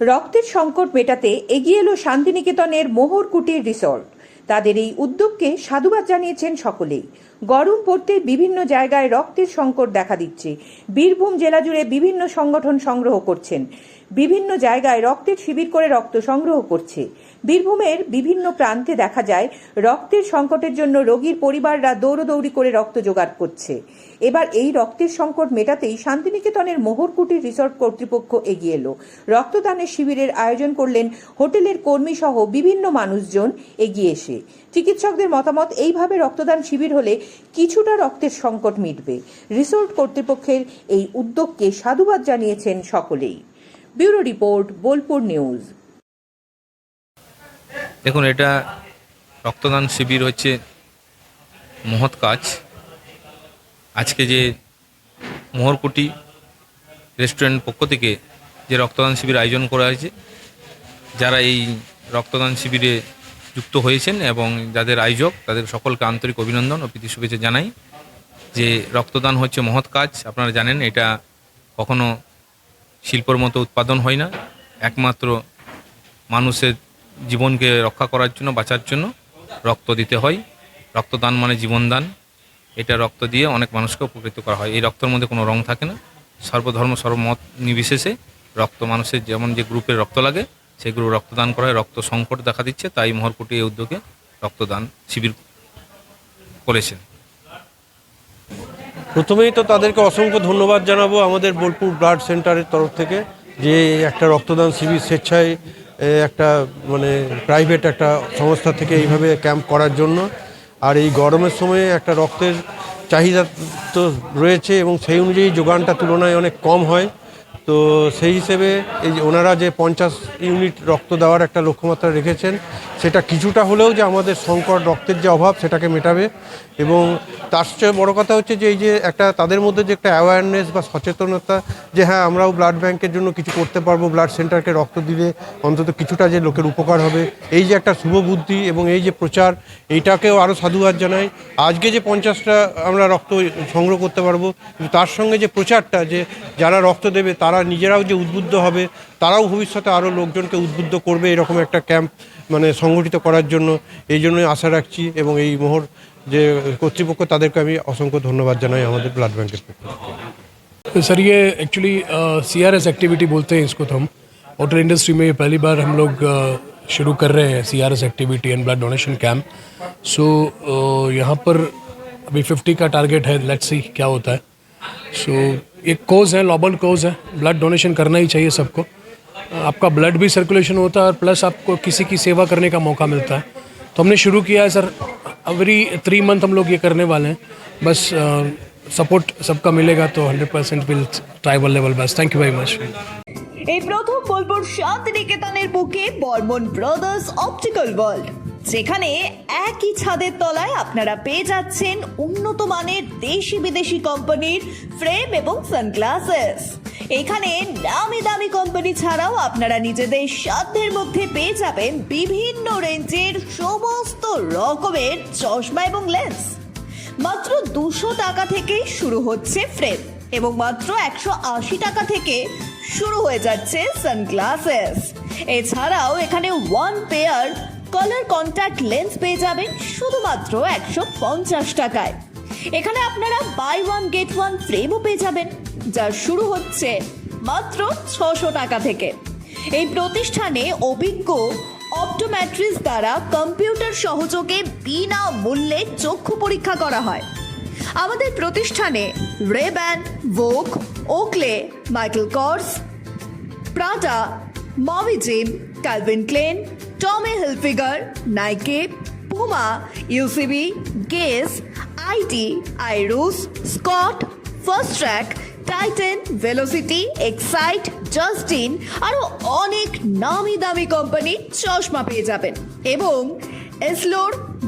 রক্তের সংকট মেটাতে এগিয়ে এলো শান্তিনিকেতনের মোহর কুটির রিসর্ট। তাদের এই উদ্যোগকে সাধুবাদ জানিয়েছেন সকলেই। গরম পড়তে বিভিন্ন জায়গায় রক্তের সংকট দেখা দিচ্ছে। বীরভূম জেলা জুড়ে বিভিন্ন সংগঠন সংগ্রহ করছেন। বিভিন্ন জায়গায় রক্তের শিবির করে রক্ত সংগ্রহ করছে। বীরভূমের বিভিন্ন প্রান্তে দেখা যায় রক্তের সংকটের জন্য রোগীর পরিবাররা দৌড়দৌড়ি করে রক্ত জোগাড় করছে। এবার এই রক্তের সংকট মেটাতেই শান্তিনিকেতনের মোহরকুটির রিসর্ট কর্তৃপক্ষ এগিয়ে এলো। রক্তদানের শিবিরের আয়োজন করলেন হোটেলের কর্মী সহ বিভিন্ন মানুষজন এগিয়ে এসে। চিকিৎসকদের মতামত, এইভাবে রক্তদান শিবির হলে কিছুটা রক্তের সংকট মিটবে। রিসোর্ট কর্তৃপক্ষের এই উদ্যোগকে সাধুবাদ জানিয়েছেন সকলেই। Bureau report, Bolpur news. দেখুন, এটা রক্তদান শিবির হচ্ছে মহৎ কাজ। আজকে যে মোহরকুটি রেস্টুরেন্ট পক্ষ থেকে যে রক্তদান শিবির আয়োজন করা হয়েছে, যারা এই রক্তদান শিবিরে যুক্ত হয়েছেন এবং যাদের আয়োজক, তাদের সকলকে আন্তরিক অভিনন্দন ও প্রীতি শুভেচ্ছা জানাই যে রক্তদান হচ্ছে মহৎ কাজ। আপনারা জানেন, এটা কখনো শিল্পর মতো উৎপাদন হয় না। একমাত্র মানুষের জীবনকে রক্ষা করার জন্য, বাঁচার জন্য রক্ত দিতে হয়। রক্তদান মানে জীবনদান। এটা রক্ত দিয়ে অনেক মানুষকে উপকৃত করা হয়। এই রক্তের মধ্যে কোনো রং থাকে না। সর্বধর্ম, সর্বমত নির্বিশেষে রক্ত মানুষের যেমন যে গ্রুপের রক্ত লাগে গ্রুপ রক্তদান করা হয়। রক্ত সংকট দেখা দিচ্ছে, তাই মহরকুটি এই উদ্যোগে রক্তদান শিবির করেছেন। প্রথমেই তো তাদেরকে অসংখ্য ধন্যবাদ জানাব আমাদের বোলপুর ব্লাড সেন্টারের তরফ থেকে যে একটা রক্তদান শিবির স্বেচ্ছায় একটা মানে প্রাইভেট একটা সংস্থা থেকে এইভাবে ক্যাম্প করার জন্য। আর এই গরমের সময়ে একটা রক্তের চাহিদা তো রয়েছে এবং সেই অনুযায়ী যোগানটা তুলনায় অনেক কম হয়। তো সেই হিসেবে এই যে ওনারা যে পঞ্চাশ ইউনিট রক্ত দেওয়ার একটা লক্ষ্যমাত্রা রেখেছেন, সেটা কিছুটা হলেও যে আমাদের সংকট, রক্তের যে অভাব, সেটাকে মেটাবে। এবং তার চেয়ে বড় কথা হচ্ছে যে এই যে একটা তাদের মধ্যে যে একটা অ্যাওয়ারনেস বা সচেতনতা যে হ্যাঁ আমরাও ব্লাড ব্যাংকের জন্য কিছু করতে পারব ব্লাড সেন্টারকে রক্ত দিলে অন্তত কিছুটা যে লোকের উপকার হবে। এই যে একটা শুভ বুদ্ধি এবং এই যে প্রচার, এইটাকেও আরও সাধুবাদ জানাই। আজকে যে পঞ্চাশটা আমরা রক্ত সংগ্রহ করতে পারব তার সঙ্গে যে প্রচারটা যে যারা রক্ত দেবে, তারা নিজেরাও যে উদ্বুদ্ধ হবে তারাও ভবিষ্যতে আরও লোকজনকে উদ্বুদ্ধ করবে এরকম একটা ক্যাম্প মানে সংগঠিত করার জন্য এই জন্যই আশা রাখছি এবং এই মোহর যে কর্তৃপক্ষ তাদেরকে আমি অসংখ্য ধন্যবাদ জানাই আমাদের ব্লাড ব্যাংকের পক্ষ থেকে तो सर ये actually C R S activity बोलते हैं इसको तो हम वाटर इंडस्ट्री में ये पहली बार हम लोग अ, शुरू कर रहे हैं C R S activity and blood donation camp so यहाँ पर अभी 50 का टारगेट है लेट्स सी क्या होता है सो एक कोज है लॉबल कोज है ब्लड डोनेशन करना ही चाहिए सबको आपका ब्लड भी सर्कुलेशन होता है और प्लस आपको किसी की सेवा करने का मौका मिलता है तो हमने शुरू किया है सर एवरी थ्री मंथ हम लोग ये करने वाले हैं बस सपोर्ट सबका मिलेगा तो hundred percent will tribal level बस थैंक यू वेरी मच এই প্রথম বোলপুর শান্তিনিকেতনের বুকে বর্মন ব্রাদার্স অপটিক্যাল ওয়ার্ল্ড যেখানে একই ছাদের তলায় আপনারা পেয়ে যাচ্ছেন উন্নত মানের দেশি বিদেশি কোম্পানির ফ্রেম এবং সানগ্লাসেস। এখানে দামি দামি কোম্পানি ছাড়াও আপনারা নিজেদের সাধ্যের মধ্যে পেয়ে যাবেন বিভিন্ন রেঞ্জের সমস্ত রকমের চশমা এবং লেন্স। মাত্র দুশো টাকা থেকেই শুরু হচ্ছে ফ্রেম এবং মাত্র একশো আশি টাকা থেকে শুরু হয়ে যাচ্ছে সানগ্লাসেস। এছাড়াও এখানে one pair colour contact lens পেয়ে যাবেন শুধুমাত্র একশো পঞ্চাশ টাকায়। এখানে আপনারা বাই ওয়ান গেট ওয়ান ফ্রেমও পেয়ে যাবেন, যা শুরু হচ্ছে মাত্র ছশো টাকা থেকে। এই প্রতিষ্ঠানে অভিজ্ঞ অপটোম্যাট্রিস দ্বারা কম্পিউটার সহযোগে বিনা মূল্যে চক্ষু পরীক্ষা করা হয়। আমাদের প্রতিষ্ঠানে Ray-Ban Vogue Oakley Michael Kors Prada mummy gym Calvin Klein Tommy Hilfiger Nike Puma UCB Guess IT আইরুস Scott Fastrack Titan velocity excite Justin আরও অনেক নামি দামি কোম্পানির চশমা পেয়ে যাবেন। এবং এসলোর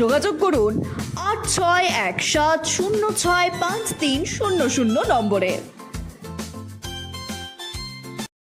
যোগাযোগ করুন আট ছয় এক সাত শূন্য ছয় পাঁচ তিন শূন্য শূন্য নম্বরে।